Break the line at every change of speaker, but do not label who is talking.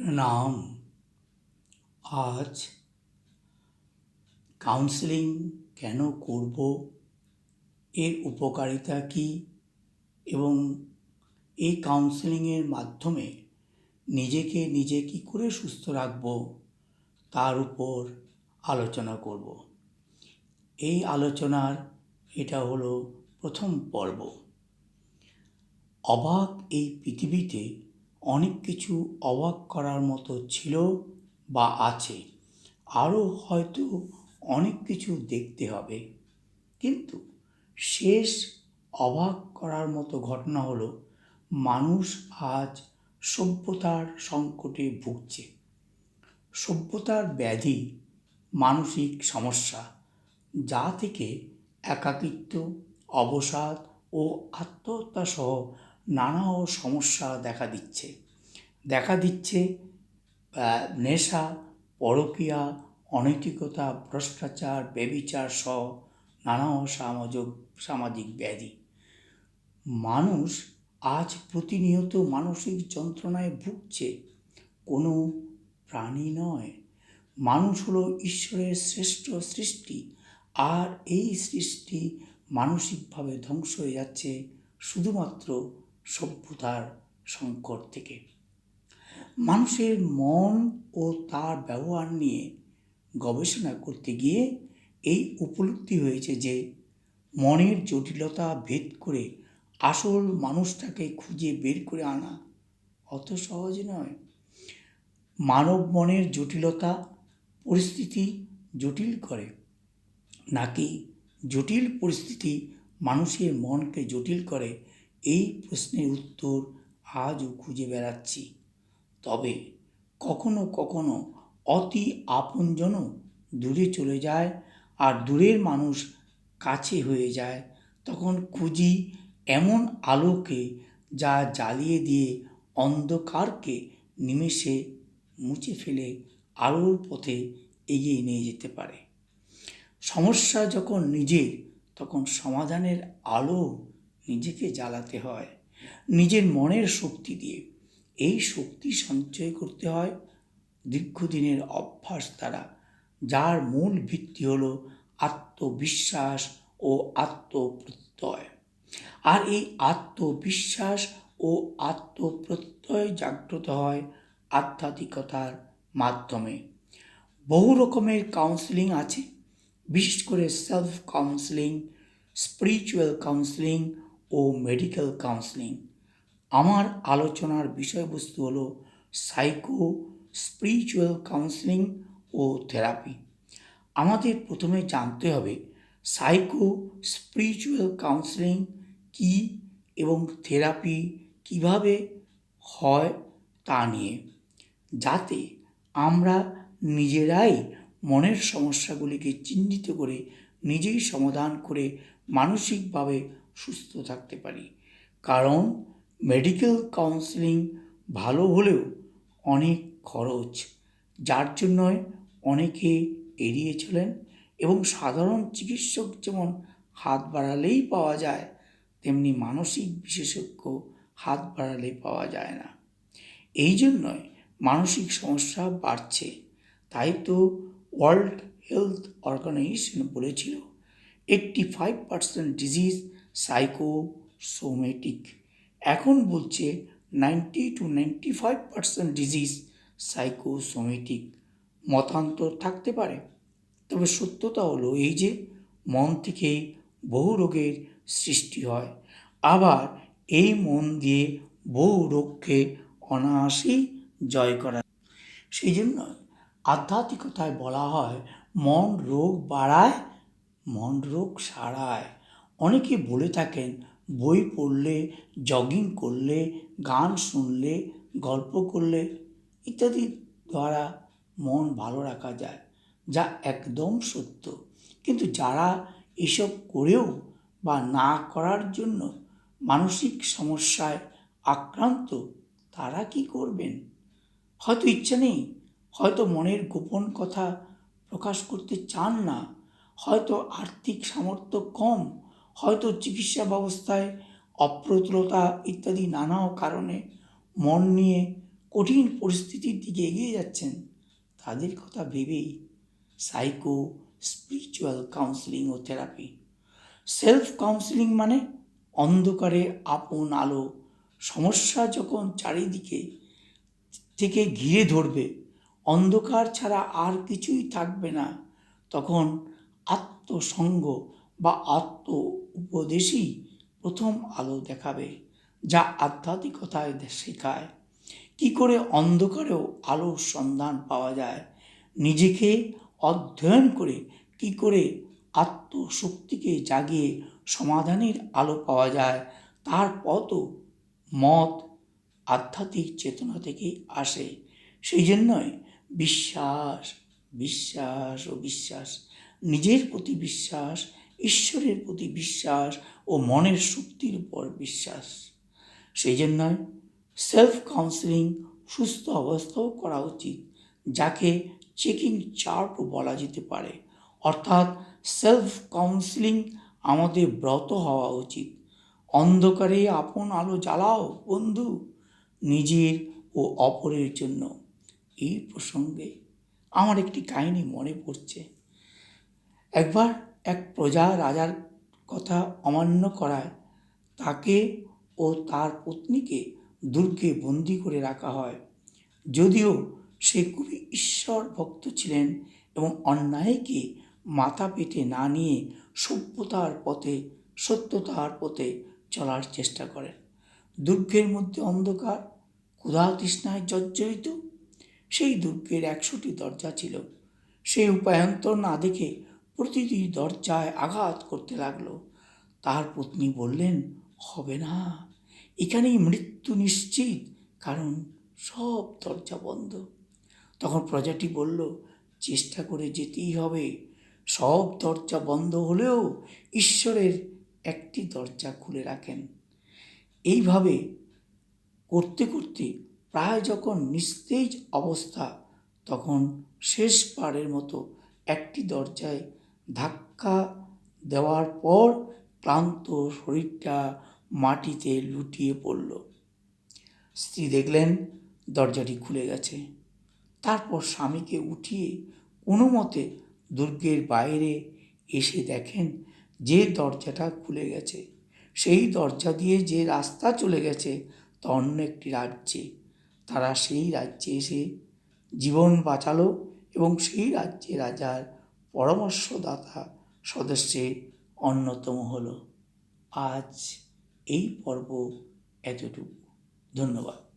নাম আজ কাউন্সেলিং কেন করব? এর উপকারিতা কী? এবং এই কাউন্সেলিংয়ের মাধ্যমে নিজেকে নিজে কী করে সুস্থ রাখব? তার উপর আলোচনা করব। এই আলোচনার এটা হলো প্রথম পর্ব। অবাক এই পৃথিবীতে অনেক কিছু অবাক করার মতো ছিল বা আছে। আরও হয়তো অনেক কিছু দেখতে হবে। কিন্তু শেষ অবাক করার মতো ঘটনা হলো, মানুষ আজ সভ্যতার সংকটে ভুগছে। সভ্যতার ব্যাধি, মানসিক সমস্যা, যা থেকে একাকিত্ব, অবসাদ ও আত্মহত্যা সহ নানা সমস্যা দেখা দিচ্ছে। দেখা দিচ্ছে নেশা পরকীয়া অনৈতিকতা, ভ্রষ্টাচার, বেবিচার সহ নানা সামাজিক সামাজিক ব্যাধি। মানুষ আজ প্রতিনিয়ত মানসিক যন্ত্রণায় ভুগছে। কোনো প্রাণী নয়। মানুষ হলো ঈশ্বরের শ্রেষ্ঠ সৃষ্টি আর এই সৃষ্টি মানসিকভাবে ধ্বংস হয়ে যাচ্ছে শুধুমাত্র সভ্যতার সংকট থেকে। মানুষের মন ও তার ব্যবহার নিয়ে গবেষণা করতে গিয়ে এই উপলব্ধি হয়েছে যে, মনের জটিলতা ভেদ করে আসল মানুষটাকে খুঁজে বের করে আনা অত সহজ নয়। মানব মনের জটিলতা পরিস্থিতি জটিল করে, নাকি জটিল পরিস্থিতি মানুষের মনকে জটিল করে এই প্রশ্নের উত্তর আজও খুঁজে বেড়াচ্ছি। তবে কখনো কখনো অতি আপনজনও দূরে চলে যায় আর দূরের মানুষ কাছে হয়ে যায়। তখন খুঁজি এমন আলোকে যা জ্বালিয়ে দিয়ে অন্ধকারকে নিমেষে মুছে ফেলে আলোর পথে এগিয়ে নিয়ে যেতে পারে। সমস্যা যখন নিজের, তখন সমাধানের আলো নিজেকে জ্বালাতে হয়, নিজের মনের শক্তি দিয়ে। এই শক্তি সঞ্চয় করতে হয় দীর্ঘদিনের অভ্যাস দ্বারা, যার মূল ভিত্তি হল আত্মবিশ্বাস ও আত্মপ্রত্যয়। আর এই আত্মবিশ্বাস ও আত্মপ্রত্যয় জাগ্রত হয় আধ্যাত্মিকতার মাধ্যমে। বহু রকমের কাউন্সিলিং আছে, বিশেষ করে সেলফ কাউন্সিলিং স্পিরিচুয়াল কাউন্সিলিং ও মেডিকেল কাউন্সিলিং আমার আলোচনার বিষয়বস্তু হলো সাইকো স্পিরিচুয়াল কাউন্সিলিং ও থেরাপি আমাদের প্রথমে জানতে হবে সাইকো স্পিরিচুয়াল কাউন্সিলিং কী এবং থেরাপি কীভাবে হয় তা নিয়ে। যাতে আমরা নিজেরাই মনের সমস্যাগুলিকে চিহ্নিত করে নিজেই সমাধান করে মানসিকভাবে সুস্থ থাকতে পারি। কারণ মেডিকেল কাউন্সিলিং ভালো হলেও অনেক খরচ, যার জন্য অনেকে এড়িয়ে চলেন এবং সাধারণ চিকিৎসক যেমন হাত বাড়ালেই পাওয়া যায়, তেমনি মানসিক বিশেষজ্ঞ হাত বাড়ালেই পাওয়া যায় না। এই জন্যই মানসিক সমস্যা বাড়ছে, তাই তো ওয়ার্ল্ড হেলথ অর্গানাইজেশন বলেছিল eighty five percent disease psychosomatic এখন বলছে ninety two ninety five percent disease psychosomatic মতান্তর থাকতে পারে। তবে সত্যতা হলো এই যে মন থেকে বহু রোগের সৃষ্টি হয়। আবার এই মন দিয়ে বহু রোগকে অনায়াসেই জয় করা। সেই জন্য আধ্যাত্মিকতায় বলা হয়, মন রোগ বাড়ায়, মন রোগ সারায়। অনেকে বলে থাকেন, বই পড়লে জগিং করলে, গান শুনলে, গল্প করলে ইত্যাদি দ্বারা মন ভালো রাখা যায়, যা একদম সত্য। কিন্তু যারা এসব করেও বা না করার জন্য মানসিক সমস্যায় আক্রান্ত, তারা কি করবেন? হয়তো ইচ্ছে নেই, হয়তো মনের গোপন কথা প্রকাশ করতে চান না, হয়তো আর্থিক সামর্থ্য কম হয়তো চিকিৎসা ব্যবস্থায় অপ্রতুলতা ইত্যাদি নানা কারণে মন নিয়ে কঠিন পরিস্থিতির দিকে এগিয়ে যাচ্ছেন, তাদের কথা ভেবেই সাইকো স্পিরিচুয়াল কাউন্সিলিং ও থেরাপি সেলফ কাউন্সিলিং মানে অন্ধকারে আপন আলো, সমস্যা যখন চারিদিকে থেকে ঘিরে ধরবে, অন্ধকার ছাড়া আর কিছুই থাকবে না, তখন আত্মসঙ্গ বা আত্ম উপদেশই প্রথম আলো দেখাবে, যা আধ্যাত্মিকতায় শেখায়। কি করে অন্ধকারেও আলোর সন্ধান পাওয়া যায়? নিজেকে অধ্যয়ন করে কি করে আত্মশক্তিকে জাগিয়ে সমাধানের আলো পাওয়া যায়, তার পথও মত, আধ্যাত্মিক চেতনা থেকে আসে। সেই জন্যই বিশ্বাস বিশ্বাস ও বিশ্বাস, নিজের প্রতি বিশ্বাস ঈশ্বরের প্রতি বিশ্বাস ও মনের শক্তির উপর বিশ্বাস। সেই জন্য সেলফ কাউন্সিলিং সুস্থ অবস্থাও করা উচিত, যাকে চেকিং চার্টও বলা যেতে পারে। অর্থাৎ সেলফ কাউন্সিলিং আমাদের ব্রত হওয়া উচিত। অন্ধকারে আপন আলো জ্বালাও বন্ধু, নিজের ও অপরের জন্য। এই প্রসঙ্গে আমার একটি কাহিনী মনে পড়ছে। একবার এক প্রজা রাজার কথা অমান্য করায় তাকে ও তার পত্নীকে দুর্গে বন্দি করে রাখা হয়। যদিও সে খুবই ঈশ্বর ভক্ত ছিলেন এবং অন্যায়কে মাথা পেটে না নিয়ে সভ্যতার পথে, সত্যতার পথে চলার চেষ্টা করেন। দুর্গের মধ্যে অন্ধকার ক্ষুধা তৃষ্ণায় জর্জরিত, সেই দুর্গের একশোটি দরজা ছিল। সেই উপায়ন্তর না দেখে প্রতিটি দরজায় আঘাত করতে লাগল। তার পত্নী বললেন, হবে না। এখানেই মৃত্যু নিশ্চিত, কারণ সব দরজা বন্ধ। তখন প্রজাটি বলল, চেষ্টা করে যেতেই হবে। সব দরজা বন্ধ হলেও ঈশ্বরের একটি দরজা খুলে রাখেন। এইভাবে করতে করতে প্রায় যখন নিস্তেজ অবস্থা, তখন শেষ পারের মতো একটি দরজায় ধাক্কা দেওয়ার পর ক্লান্ত শরীরটা মাটিতে লুটিয়ে পড়ল। স্ত্রী দেখলেন, দরজাটি খুলে গেছে। তারপর স্বামীকে উঠিয়ে কোনো মতে দুর্গের বাইরে এসে দেখেন যে দরজাটা খুলে গেছে। সেই দরজা দিয়ে যে রাস্তা চলে গেছে তা অন্য একটি রাজ্যে। তারা সেই রাজ্যে এসে জীবন বাঁচালো এবং সেই রাজ্যে রাজার পরামর্শদাতা সদস্যের অন্যতম হল। আজ এই পর্ব এতটুকু। ধন্যবাদ।